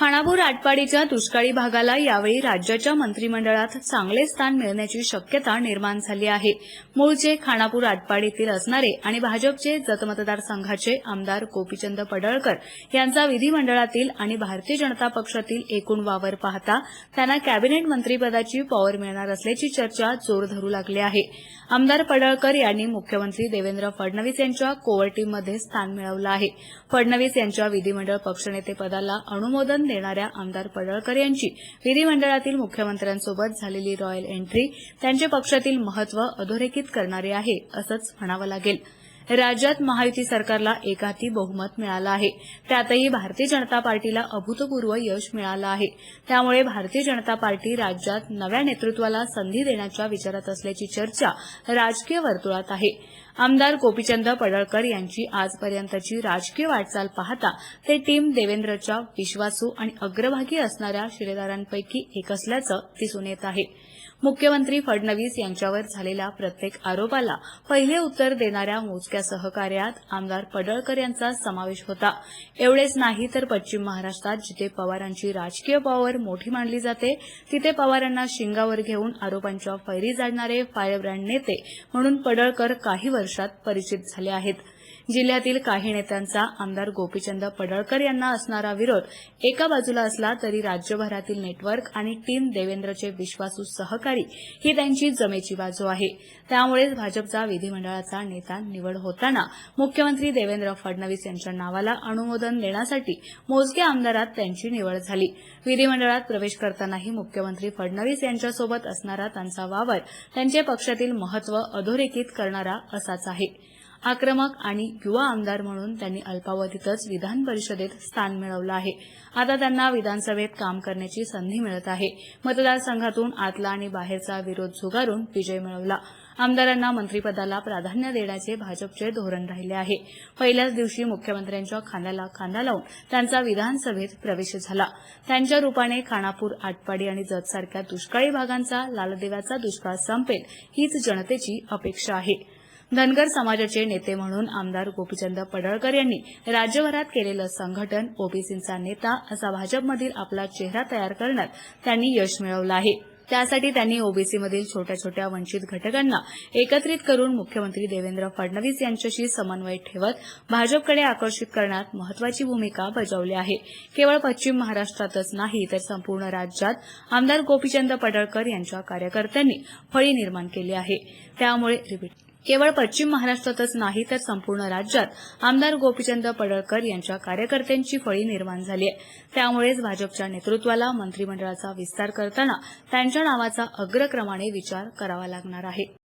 खानापूर आटपाडीच्या दुष्काळी भागाला यावेळी राज्याच्या मंत्रिमंडळात चांगले स्थान मिळण्याची शक्यता निर्माण झाली आहे. मूळचे खानापूर आटपाडीतील असणारे आणि भाजपचे जत मतदारसंघाचे आमदार गोपीचंद पडळकर यांचा विधिमंडळातील आणि भारतीय जनता पक्षातील एकूण वावर पाहता त्यांना कॅबिनेट मंत्रीपदाची पॉवर मिळणार असल्याची चर्चा जोर धरू लागली आहे. आमदार पडळकर यांनी मुख्यमंत्री देवेंद्र फडणवीस यांच्या कोवर टीममध्ये स्थान मिळवलं आहे. फडणवीस यांच्या विधिमंडळ पक्षनेतेपदाला अनुमोदन देणाऱ्या आमदार पडळकर यांची. विधिमंडळातील मुख्यमंत्र्यांसोबत झालेली रॉयल एंट्री त्यांच्या पक्षातील महत्त्व अधोरेखित करणारे आहे असंच म्हणावं लागेल. राज्यात महायुती सरकारला एकाती बहुमत मिळालं आहे. त्यातही भारतीय जनता पार्टीला अभूतपूर्व यश मिळालं आहे. त्यामुळे भारतीय जनता पार्टी राज्यात नव्या नेतृत्वाला संधी देण्याच्या विचारात असल्याची चर्चा राजकीय वर्तुळात आहे. आमदार गोपीचंद पडळकर यांची आजपर्यंतची राजकीय वाटचाल पाहता ते टीम देवेंद्रच्या विश्वासू आणि अग्रभागी असणाऱ्या शिलेदारांपैकी एक असल्याचं दिसून येत आहे. मुख्यमंत्री फडणवीस यांच्यावर झालेल्या प्रत्येक आरोपाला पहिले उत्तर देणाऱ्या मोजक्या सहकार्यात आमदार पडळकर यांचा समावेश होता. एवढेच नाही तर पश्चिम महाराष्ट्रात जिथे पवारांची राजकीय पॉवर मोठी मानली जाते तिथे पवारांना शिंगावर घेऊन आरोपांच्या फैरी जाणणारे फायरब्रँड नेते म्हणून पडळकर काही वर्षात परिचित झाले आहेत. जिल्ह्यातील काही नेत्यांचा आमदार गोपीचंद पडळकर यांना असणारा विरोध एका बाजूला असला तरी राज्यभरातील नेटवर्क आणि टीम देवेंद्रचे विश्वासू सहकारी ही त्यांची जमेची बाजू आहे. त्यामुळेच भाजपचा विधिमंडळाचा नेता निवड होताना मुख्यमंत्री देवेंद्र फडणवीस यांच्या नावाला अनुमोदन देण्यासाठी मोजक्या आमदारात त्यांची निवड झाली. विधिमंडळात प्रवेश करतानाही मुख्यमंत्री फडणवीस यांच्यासोबत असणारा त्यांचा वावर त्यांचे पक्षातील महत्त्व अधोरेखित करणारा असाच आहे. आक्रमक आणि युवा आमदार म्हणून त्यांनी अल्पावधीतच विधान परिषदेत स्थान मिळवलं आहे. आता त्यांना विधानसभेत काम करण्याची संधी मिळत आहे. मतदारसंघातून आतला आणि बाहेरचा विरोध झुगारून विजय मिळवला. आमदारांना मंत्रिपदाला प्राधान्य देण्याचे भाजपचे धोरण राहिले आहे. पहिल्याच दिवशी मुख्यमंत्र्यांच्या खांद्याला खांदा लावून त्यांचा विधानसभेत प्रवेश झाला. त्यांच्या रुपाने खानापूर आटपाडी आणि जतसारख्या दुष्काळी भागांचा लालदेवाचा दुष्काळ संपेल हीच जनतेची अपेक्षा आहे. धनगर समाजाचे नेते म्हणून आमदार गोपीचंद पडळकर यांनी राज्यभरात केलेलं संघटन ओबीसींचा नेता असा भाजपमधील आपला चेहरा तयार करण्यात त्यांनी यश मिळवलं आहे. त्यासाठी त्यांनी ओबीसीमधील छोट्या छोट्या वंचित घटकांना एकत्रित करून मुख्यमंत्री देवेंद्र फडणवीस यांच्याशी समन्वय ठेवत भाजपकडे आकर्षित करण्यात महत्वाची भूमिका बजावली आहे. केवळ पश्चिम महाराष्ट्रातच नाही तर संपूर्ण राज्यात आमदार गोपीचंद पडळकर यांच्या कार्यकर्त्यांनी फळी निर्माण केली आहे. त्यामुळे रिपीट केवळ पश्चिम महाराष्ट्रातच नाही तर संपूर्ण राज्यात आमदार गोपीचंद पडळकर यांच्या कार्यकर्त्यांची फळी निर्माण झाली आहे. त्यामुळेच भाजपच्या नेतृत्वाला मंत्रिमंडळाचा विस्तार करताना त्यांच्या नावाचा अग्रक्रमाने विचार करावा लागणार आहे.